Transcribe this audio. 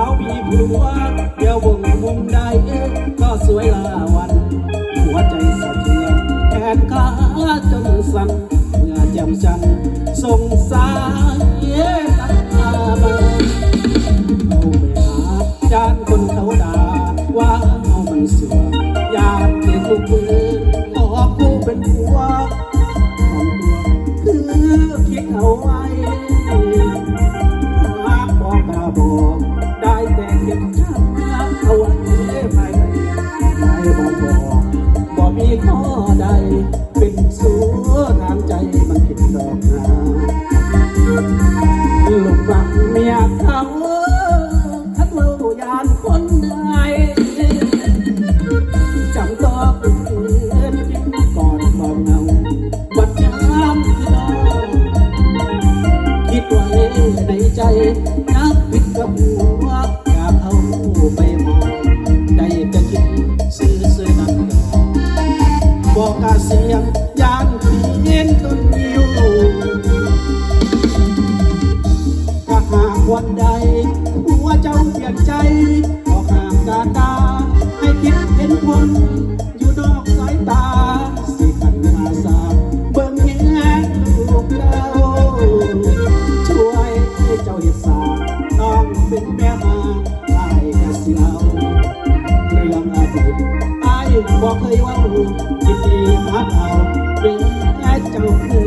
าวมีผัวเดี๋ยววงมุมใดก็สวยลาวัน หัวใจสะเทือนแขนขาจนสั่นเมื่อแจ่มจันทร์สงสารเย็นตามาเอาไปหาจานคนเขาด่าว่าเอามันสวยอยากเก็บลูกมือขอกูเป็นผัวของตัวคือคิดเอาไว้หากบอกกาบอก วทางใจมันผิดดอกนาลูกฟังเมียเขาทัดเล่ายานคนใดจำต้องเพื่อนก่อนบอกเงาวัดยามที่นอนคิดไว้ในใจนักผิดกับหัวอยากเอาไปมองได้แต่คิดซื้อซื้อนั่นดอกบอกกาเสี วันใด หัวเจ้าเปลี่ยนใจก็ห้ามกาตา ให้คิดเห็นคน อยู่นอกสายตา สิขันมาสาเบิ่งแง่ลูกเจ้าช่วยให้เจ้าเห็ดสาต้องเป็นแม่มาตายกะสิเอาเรื่องอดีตตายบอกเคยว่ายินดีหาเอาเป็นแม่เจ้าเคือ